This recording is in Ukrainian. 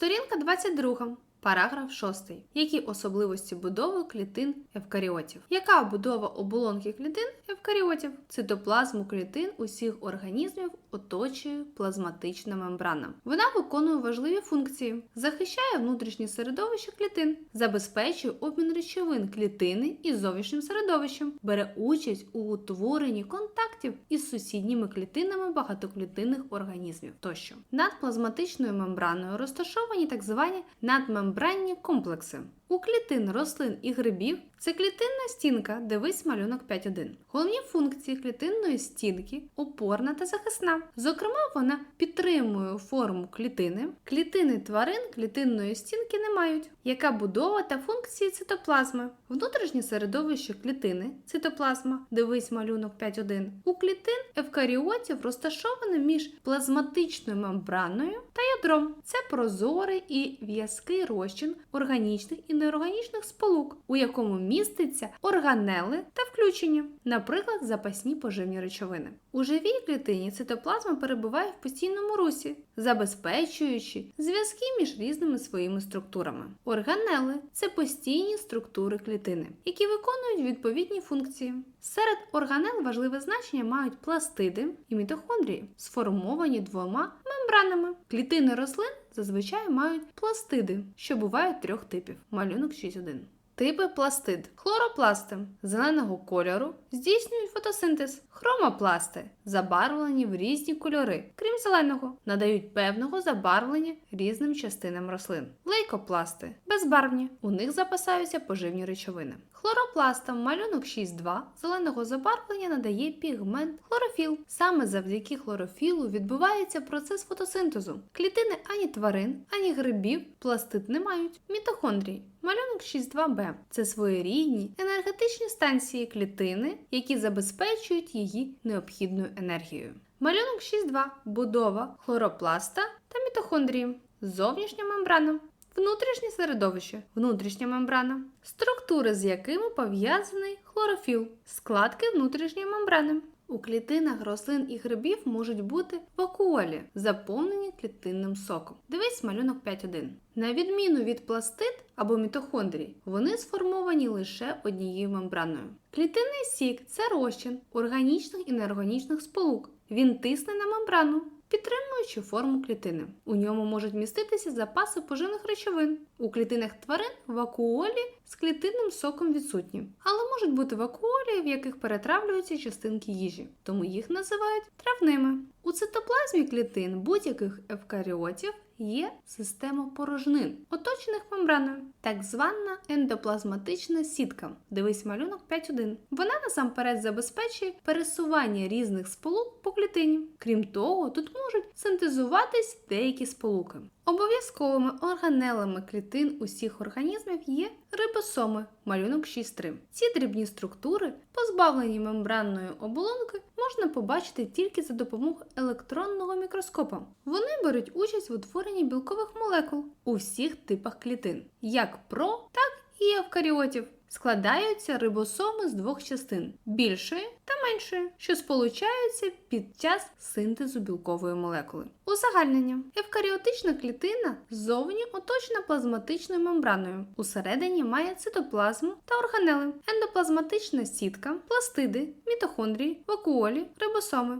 Сторінка 22. Параграф 6. Які особливості будови клітин евкаріотів? Яка будова оболонки клітин евкаріотів? Цитоплазму клітин усіх організмів оточує плазматична мембрана. Вона виконує важливі функції: захищає внутрішнє середовище клітин, забезпечує обмін речовин клітини із зовнішнім середовищем, бере участь у утворенні контактів із сусідніми клітинами багатоклітинних організмів тощо. Над плазматичною мембраною розташовані так звані надмембранні комплекси. У клітин рослин і грибів це клітинна стінка, дивись малюнок 5.1. Головні функції клітинної стінки опорна та захисна. Зокрема, вона підтримує форму клітини. Клітини тварин клітинної стінки не мають. Яка будова та функції цитоплазми? Внутрішнє середовище клітини цитоплазма, дивись малюнок 5.1. У клітин евкаріотів розташоване між плазматичною мембраною та ядром. Це прозорий і в'язкий розчин органічних і неорганічних сполук, у якому міститься органели та включення, наприклад, запасні поживні речовини. У живій клітині цитоплазма перебуває в постійному русі, забезпечуючи зв'язки між різними своїми структурами. Органели це постійні структури клітини, які виконують відповідні функції. Серед органел важливе значення мають пластиди і мітохондрії, сформовані двома мембранами. Клітини рослин зазвичай мають пластиди, що бувають трьох типів. Малюнок 6.1. Типи пластид. Хлоропласти зеленого кольору здійснюють фотосинтез. Хромопласти забарвлені в різні кольори, крім зеленого, надають певного забарвлення різним частинам рослин. Лейкопласти безбарвні. У них запасаються поживні речовини. Хлоропластам малюнок 6.2 зеленого забарвлення надає пігмент хлорофіл. Саме завдяки хлорофілу відбувається процес фотосинтезу. Клітини ані тварин, ані грибів пластид не мають. Мітохондрій. Малюнок 6.2b це своєрідні енергетичні станції клітини, які забезпечують її необхідною енергією. Малюнок 6.2 будова хлоропласта та мітохондрії. Зовнішня мембрана. Внутрішнє середовище, внутрішня мембрана, структури, з якими пов'язаний хлорофіл, складки внутрішньої мембрани. У клітинах рослин і грибів можуть бути вакуолі, заповнені клітинним соком. Дивись малюнок 5.1. На відміну від пластид або мітохондрій, вони сформовані лише однією мембраною. Клітинний сік це розчин органічних і неорганічних сполук. Він тисне на мембрану, підтримуючи форму клітини. У ньому можуть міститися запаси поживних речовин. У клітинах тварин вакуолі з клітинним соком відсутні, але можуть бути вакуолі, в яких перетравлюються частинки їжі, тому їх називають травними. У цитоплазмі клітин будь-яких евкаріотів є система порожнин, оточених мембраною, так звана ендоплазматична сітка. Дивись малюнок 5.1. Вона насамперед забезпечує пересування різних сполук по клітині. Крім того, тут можуть синтезуватись деякі сполуки. Обов'язковими органелами клітин усіх організмів є рибосоми, малюнок 6.3. Ці дрібні структури, позбавлені мембранної оболонки, можна побачити тільки за допомогою електронного мікроскопа. Вони беруть участь в утворенні білкових молекул у всіх типах клітин, як про, так і евкаріотів. Складаються рибосоми з двох частин більшої та меншої, що сполучаються під час синтезу білкової молекули. Узагальнення. Евкаріотична клітина ззовні оточена плазматичною мембраною. Усередині має цитоплазму та органели, ендоплазматична сітка, пластиди, мітохондрії, вакуолі, рибосоми.